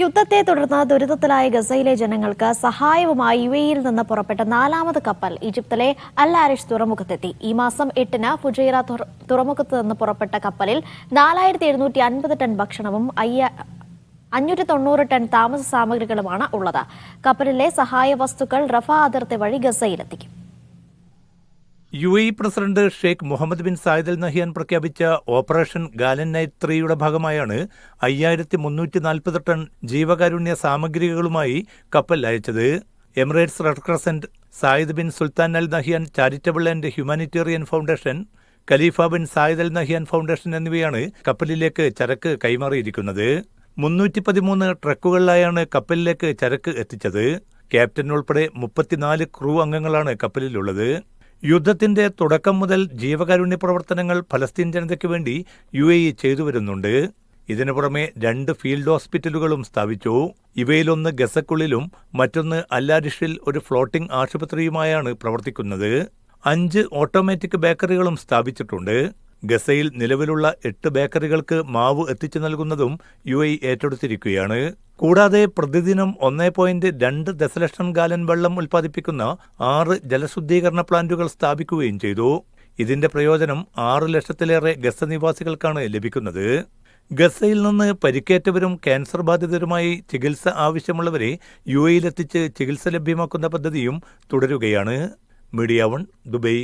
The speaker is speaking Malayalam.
യുദ്ധത്തെ തുടർന്ന് ദുരിതത്തിലായ ഗസയിലെ ജനങ്ങൾക്ക് സഹായവുമായി യു എയിൽ നിന്ന് പുറപ്പെട്ട നാലാമത് കപ്പൽ ഈജിപ്തിലെ അൽ ആരിഷ് തുറമുഖത്തെത്തി. ഈ മാസം എട്ടിന് ഫുജൈറ തുറ- തുറമുഖത്ത് നിന്ന് പുറപ്പെട്ട കപ്പലിൽ നാലായിരത്തി എഴുന്നൂറ്റി അൻപത് ടൺ ഭക്ഷണവും അയ്യ അഞ്ഞൂറ്റി തൊണ്ണൂറ് ടൺ താമസ സാമഗ്രികളുമാണ് ഉള്ളത്. കപ്പലിലെ സഹായ വസ്തുക്കൾ റഫ അതിർത്തി വഴി ഗസയിലെത്തിക്കും. U A president Sheikh Mohammed bin Zayed Al Nahyan പ്രഖ്യാപിച്ച ഓപ്പറേഷൻ ഗാലൻ നൈത്രിയുടെ ത്രീയുടെ ഭാഗമായാണ് അയ്യായിരത്തി മുന്നൂറ്റി നാൽപ്പത് ടൺ ജീവകാരുണ്യ സാമഗ്രികളുമായി കപ്പൽ അയച്ചത്. Emirates red crescent Zayed bin Sultan Al Nahyan charitable and humanitarian foundation Khalifa bin Zayed Al Nahyan foundation എന്നിവയാണ് കപ്പലിലേക്ക് ചരക്ക് കൈമാറിയിരിക്കുന്നത്. മുന്നൂറ്റി പതിമൂന്ന് ട്രക്കുകളിലായാണ് കപ്പലിലേക്ക് ചരക്ക് എത്തിച്ചത്. ക്യാപ്റ്റൻ ഉൾപ്പെടെ മുപ്പത്തിനാല് ക്രൂ അംഗങ്ങളാണ് കപ്പലിലുള്ളത്. യുദ്ധത്തിന്റെ തുടക്കം മുതൽ ജീവകാരുണ്യ പ്രവർത്തനങ്ങൾ ഫലസ്തീൻ ജനതയ്ക്ക് വേണ്ടി യു എ ഇ ചെയ്തു വരുന്നുണ്ട്. ഇതിനു പുറമെ രണ്ട് ഫീൽഡ് ഹോസ്പിറ്റലുകളും സ്ഥാപിച്ചു. ഇവയിലൊന്ന് ഗസക്കുള്ളിലും മറ്റൊന്ന് അല്ലാരിഷിൽ ഒരു ഫ്ലോട്ടിംഗ് ആശുപത്രിയുമായാണ് പ്രവർത്തിക്കുന്നത്. അഞ്ച് ഓട്ടോമാറ്റിക് ബേക്കറികളും സ്ഥാപിച്ചിട്ടുണ്ട്. ഗസയിൽ നിലവിലുള്ള എട്ട് ബേക്കറികൾക്ക് മാവ് എത്തിച്ചു നൽകുന്നതും യു ഏറ്റെടുത്തിരിക്കുകയാണ്. കൂടാതെ പ്രതിദിനം ഒന്നേ പോയിന്റ് രണ്ട് ദശലക്ഷം ഗാലൻ വെള്ളം ഉൽപ്പാദിപ്പിക്കുന്ന ആറ് ജലശുദ്ധീകരണ പ്ലാന്റുകൾ സ്ഥാപിക്കുകയും ചെയ്തു. ഇതിന്റെ പ്രയോജനം ആറ് ലക്ഷത്തിലേറെ ഗസ നിവാസികൾക്കാണ് ലഭിക്കുന്നത്. ഗസയിൽ നിന്ന് പരിക്കേറ്റവരും ക്യാൻസർ ബാധിതരുമായി ചികിത്സ ആവശ്യമുള്ളവരെ യു എയിലെത്തിച്ച് ചികിത്സ ലഭ്യമാക്കുന്ന പദ്ധതിയും തുടരുകയാണ്. Media one Dubai.